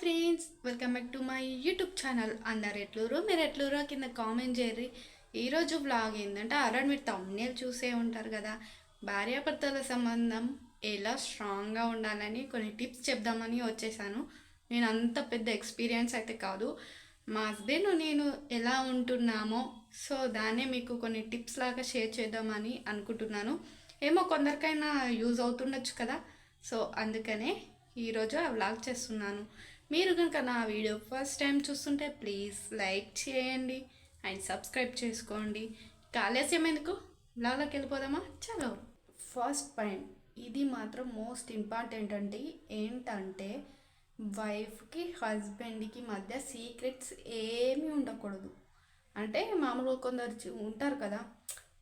Friends welcome back to my YouTube channel అందరు ఎట్లూరు మీరు ఎట్లూరు కింద కామెంట్ చేయరు ఈరోజు బ్లాగ్ ఏంటంటే ఆల్రెడీ మీరు తమ్నేల్ చూసే ఉంటారు కదా. భార్యాభర్తల సంబంధం ఎలా స్ట్రాంగ్గా ఉండాలని కొన్ని టిప్స్ చెప్దామని వచ్చేసాను. నేను అంత పెద్ద ఎక్స్పీరియన్స్ అయితే కాదు. మా హస్బెండ్ నేను ఎలా ఉంటున్నామో సో దాన్నే మీకు కొన్ని టిప్స్ లాగా షేర్ చేద్దామని అనుకుంటున్నాను. ఏమో కొందరికైనా యూజ్ అవుతుండొచ్చు కదా. సో అందుకనే ఈరోజు ఆ వ్లాగ్ చేస్తున్నాను. మీరు కనుక నా వీడియో ఫస్ట్ టైం చూస్తుంటే ప్లీజ్ లైక్ చేయండి అండ్ సబ్స్క్రైబ్ చేసుకోండి. ఇక ఆలస్యం ఎందుకు? బ్లాగ్లోకి వెళ్ళిపోదామా? చలో. First point. ఇది మాత్రం మోస్ట్ ఇంపార్టెంట్ అండి. ఏంటంటే వైఫ్కి హస్బెండ్కి మధ్య సీక్రెట్స్ ఏమీ ఉండకూడదు. అంటే మామూలుగా కొందరు ఉంటారు కదా.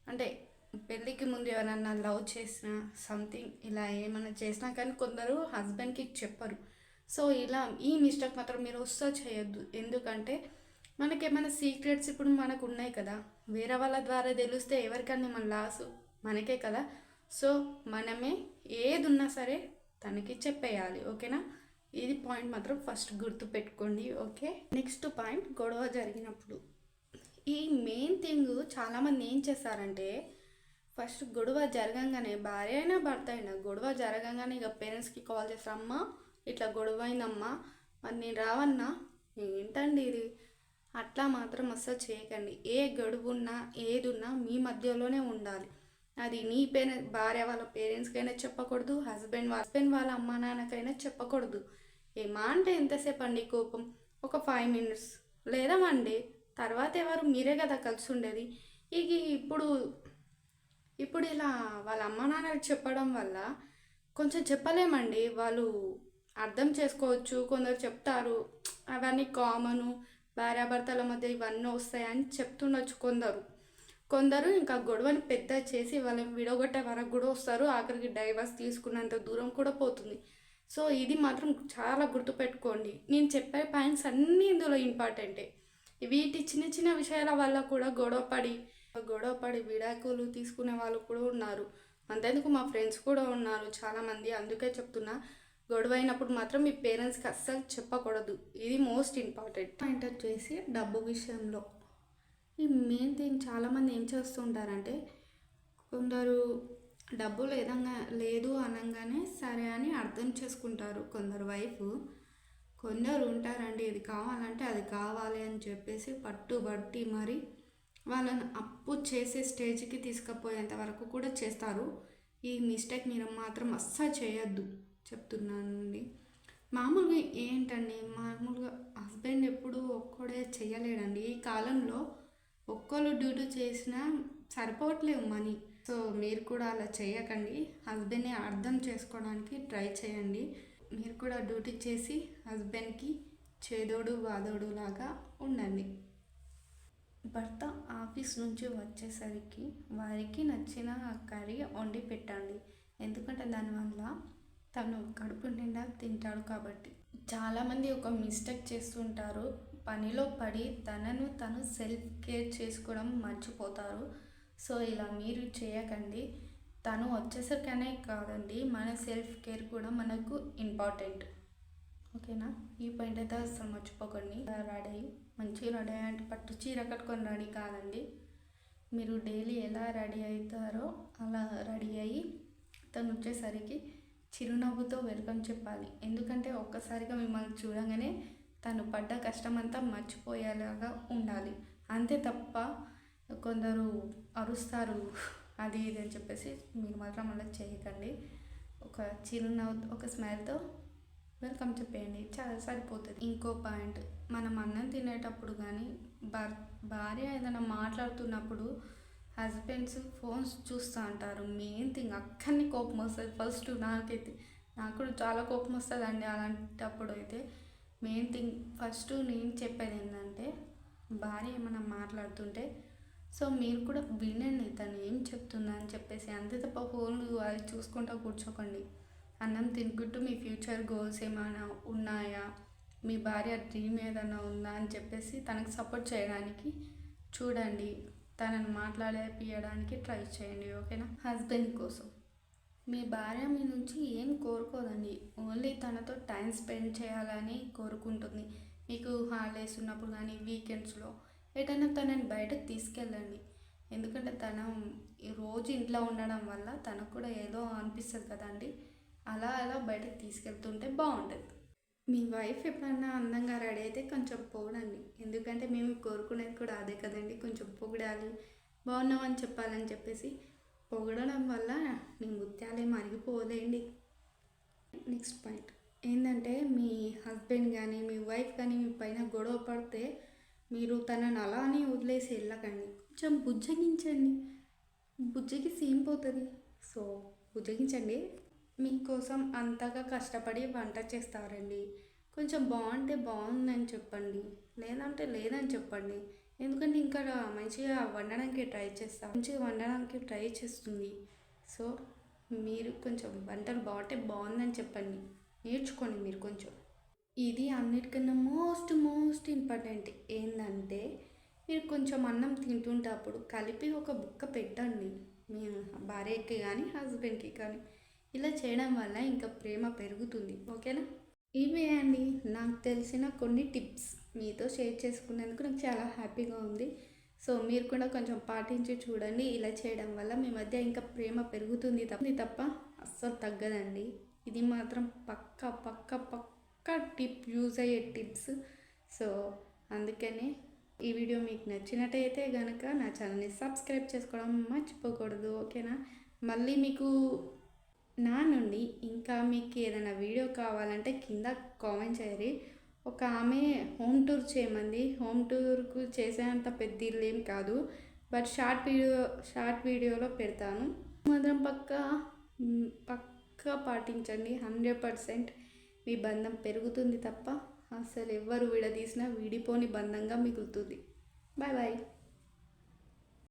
అంటే పెళ్ళికి ముందు ఎవరన్నా లవ్ చేసినా సంథింగ్ ఇలా ఏమైనా చేసినా కానీ కొందరు హస్బెండ్కి చెప్పరు. సో ఇలా ఈ మిస్టేక్ మాత్రం మీరు వస్తా చేయొద్దు. ఎందుకంటే మనకేమైనా సీక్రెట్స్ ఇప్పుడు మనకు ఉన్నాయి కదా. వేరే వాళ్ళ ద్వారా తెలిస్తే ఎవరికన్నా మన లాస్ మనకే కదా. సో మనమే ఏది ఉన్నా సరే తనకి చెప్పేయాలి. ఓకేనా? ఇది పాయింట్ మాత్రం ఫస్ట్ గుర్తు పెట్టుకోండి. ఓకే? నెక్స్ట్ పాయింట్ గొడవ జరిగినప్పుడు. ఈ మెయిన్ థింగ్ చాలామంది ఏం చేస్తారంటే ఫస్ట్ గొడవ జరగంగానే భార్య అయినా భర్త అయినా గొడవ జరగంగానే ఇక పేరెంట్స్కి కాల్ చేస్తారు. అమ్మా ఇట్లా గొడవ అయిందమ్మా మరి నేను రావన్నా? ఏంటండి ఇది? అట్లా మాత్రం అస్సలు చేయకండి. ఏ గడువున్నా ఏదున్నా మీ మధ్యలోనే ఉండాలి. అది నీ పేరెంట్ భార్య వాళ్ళ పేరెంట్స్కైనా చెప్పకూడదు హస్బెండ్ హస్బెండ్ వాళ్ళ అమ్మా నాన్నకైనా చెప్పకూడదు. ఏమా అంటే ఎంతసేపు అండి కోపం? ఒక ఫైవ్ మినిట్స్. లేదా వన్ డే తర్వాత ఎవరు? మీరే కదా కలిసి ఉండేది ఇక ఇప్పుడు ఇప్పుడు ఇలా వాళ్ళ అమ్మ నాన్నకి చెప్పడం వల్ల కొంచెం చెప్పలేమండి. వాళ్ళు అర్థం చేసుకోవచ్చు కొందరు చెప్తారు అవన్నీ కామను భార్యాభర్తల మధ్య ఇవన్నీ వస్తాయని చెప్తుండొచ్చు కొందరు. కొందరు ఇంకా గొడవని పెద్ద చేసి వాళ్ళని విడగొట్టే వరకు కూడా వస్తారు ఆఖరికి డైవర్స్ తీసుకున్నంత దూరం కూడా పోతుంది. సో ఇది మాత్రం చాలా గుర్తుపెట్టుకోండి. నేను చెప్పే పాయింట్స్ అన్నీ ఇందులో ఇంపార్టెంటే. వీటి చిన్న చిన్న విషయాల వల్ల కూడా గొడవపడి గొడవపడి విడాకులు తీసుకునే వాళ్ళు కూడా ఉన్నారు. అంతేందుకు? మా ఫ్రెండ్స్ కూడా ఉన్నారు చాలామంది. అందుకే చెప్తున్నా గొడవ అయినప్పుడు మాత్రం మీ పేరెంట్స్కి అస్సలు చెప్పకూడదు. ఇది మోస్ట్ ఇంపార్టెంట్. పాయింట్ వచ్చేసి డబ్బు విషయంలో. ఈ మెయిన్ థింగ్ చాలామంది ఏం చేస్తుంటారంటే కొందరు డబ్బు లేదంగా లేదు అనగానే సరే అని అర్థం చేసుకుంటారు. కొందరు వైఫ్ కొందరు ఉంటారండి ఇది కావాలంటే అది కావాలి అని చెప్పేసి పట్టుబట్టి మరి వాళ్ళని అప్పు చేసే స్టేజ్కి తీసుకుపోయేంత వరకు కూడా చేస్తారు. ఈ మిస్టేక్ మీరు మాత్రం అస్సలు చేయొద్దు. చెప్తున్నానండి. మామూలుగా ఏంటండి మామూలుగా హస్బెండ్ ఎప్పుడు ఒక్కడే చేయలేడండి ఈ కాలంలో ఒక్కరు డ్యూటీ చేసినా సరిపోవట్లేవు మనీ. సో మీరు కూడా అలా చేయకండి హస్బెండ్ని అర్థం చేసుకోవడానికి ట్రై చేయండి. మీరు కూడా డ్యూటీ చేసి హస్బెండ్కి చేదోడు వాదోడు లాగా ఉండండి. భర్త ఆఫీస్ నుంచి వచ్చేసరికి వారికి నచ్చిన కర్రీ వండి పెట్టండి. ఎందుకంటే దానివల్ల తను కడుపు నిండా తింటాడు కాబట్టి. చాలామంది ఒక మిస్టేక్ చేస్తుంటారు. పనిలో పడి తనను తను సెల్ఫ్ కేర్ చేసుకోవడం మర్చిపోతారు. సో ఇలా మీరు చేయకండి. తను వచ్చేసరికనే కాదండి మన సెల్ఫ్ కేర్ కూడా మనకు ఇంపార్టెంట్. ఓకేనా? ఈ పాయింట్ అయితే అసలు మర్చిపోకండి. రెడీ అయ్యి మంచిగా రెడీ అయ్యి అంటే పట్టు చీర కట్టుకొని రెడీ కాదండి. మీరు డైలీ ఎలా రెడీ అవుతారో అలా రెడీ అయ్యి తను వచ్చేసరికి చిరునవ్వుతో వెల్కమ్ చెప్పాలి. ఎందుకంటే ఒక్కసారిగా మిమ్మల్ని చూడగానే తను పడ్డ కష్టం అంతా మర్చిపోయేలాగా ఉండాలి. అంతే తప్ప కొందరు అరుస్తారు. అది ఇది అని చెప్పేసి మీరు మాత్రం అలా చేయకండి. ఒక చిరునవ్వు ఒక స్మైల్తో వెల్కమ్ చెప్పేయండి. చాలా సరిపోతుంది. ఇంకో పాయింట్ మనం అన్నం తినేటప్పుడు కానీ భర్ భార్య ఏదైనా మాట్లాడుతున్నప్పుడు హస్బెండ్స్ ఫోన్స్ చూస్తూ అంటారు. మెయిన్ థింగ్ అక్కడిని కోపం వస్తుంది. ఫస్ట్ నాకైతే నాకు కూడా చాలా కోపం వస్తుందండి అలాంటప్పుడు అయితే. మెయిన్ థింగ్ ఫస్ట్ నేను చెప్పేది ఏంటంటే భార్య ఏమైనా మాట్లాడుతుంటే సో మీరు కూడా వినండి తను ఏం చెప్తుందా అని చెప్పేసి అంతే తప్ప ఫోన్ అది చూసుకుంటూ కూర్చోకండి. అన్నం తినుకుంటూ మీ ఫ్యూచర్ గోల్స్ ఏమైనా ఉన్నాయా? మీ భార్య డ్రీమ్ ఏదైనా ఉందా? అని చెప్పేసి తనకు సపోర్ట్ చేయడానికి చూడండి. తనను మాట్లాడేపియడానికి ట్రై చేయండి ఓకేనా? హస్బెండ్ కోసం. మీ భార్య మీ నుంచి ఏం కోరుకోదండి. ఓన్లీ తనతో టైం స్పెండ్ చేయాలని కోరుకుంటుంది. మీకు హాలిడేస్ ఉన్నప్పుడు కానీ వీకెండ్స్లో ఎటైనా తనని బయటకు తీసుకెళ్ళండి. ఎందుకంటే తన ఈ రోజు ఇంట్లో ఉండడం వల్ల తనకు కూడా ఏదో అనిపిస్తుంది కదండి. అలా అలా బయటకు తీసుకెళ్తుంటే బాగుంటుంది. మీ వైఫ్ ఎప్పుడన్నా అందంగా రెడీ అయితే కొంచెం పొగడండి ఎందుకంటే మేము కోరుకునేది కూడా అదే కదండి. కొంచెం పొగడాలి బాగున్నామని చెప్పాలని చెప్పేసి పొగడడం వల్ల మీ ముత్యాలే మరిగిపోలేండి నెక్స్ట్ పాయింట్ ఏంటంటే మీ హస్బెండ్ కానీ మీ వైఫ్ కానీ మీ పైన గొడవ పడితే మీరు తనని అలానే వదిలేసి వెళ్ళకండి. కొంచెం బుజ్జగించండి. బుజ్జకి సీన్ పోతుంది. సో బుజ్జగించండి. మీకోసం అంతగా కష్టపడి వంట చేస్తారండి. కొంచెం బాగుంటే బాగుందని చెప్పండి. లేదంటే లేదని చెప్పండి. ఎందుకంటే ఇంకా మంచిగా వండడానికి ట్రై చేస్తా మంచిగా వండడానికి ట్రై చేస్తుంది. సో మీరు కొంచెం వంటలు బాగుంటే బాగుందని చెప్పండి. నేర్చుకోండి మీరు కొంచెం. ఇది అన్నిటికన్నా మోస్ట్ మోస్ట్ ఇంపార్టెంట్ ఏంటంటే మీరు కొంచెం అన్నం తింటుంటే అప్పుడు కలిపి ఒక బుక్క పెట్టండి. మీ భార్యకి కానీ హస్బెండ్కి కానీ. ఇలా చేయడం వల్ల ఇంకా ప్రేమ పెరుగుతుంది ఓకేనా? ఇవే అండి నాకు తెలిసిన కొన్ని టిప్స్ మీతో షేర్ చేసుకున్నందుకు నాకు చాలా హ్యాపీగా ఉంది. సో మీరు కూడా కొంచెం పాటించి చూడండి ఇలా చేయడం వల్ల మీ మధ్య ఇంకా ప్రేమ పెరుగుతుంది తప్ప తప్ప అస్సలు తగ్గదండి. ఇది మాత్రం పక్క పక్క పక్క టిప్ యూజ్ అయ్యే టిప్స్. సో అందుకనే ఈ వీడియో మీకు నచ్చినట్టయితే కనుక నా ఛానల్ని సబ్స్క్రైబ్ చేసుకోవడం మర్చిపోకూడదు ఓకేనా? మళ్ళీ మీకు నా నుండి ఇంకా మీకు ఏదైనా వీడియో కావాలంటే కింద కామెంట్ చేయరి ఒక ఆమె హోమ్ టూర్ చేయమంది. హోమ్ టూర్కు చేసేంత పెద్ద ఇల్లు ఏం కాదు. బట్ షార్ట్ వీడియో షార్ట్ వీడియోలో పెడతాను. మాత్రం పక్క పక్క పాటించండి. హండ్రెడ్ పర్సెంట్ మీ బంధం పెరుగుతుంది తప్ప అసలు ఎవ్వరు విడదీసినా విడిపోని బంధంగా మిగులుతుంది. Bye bye.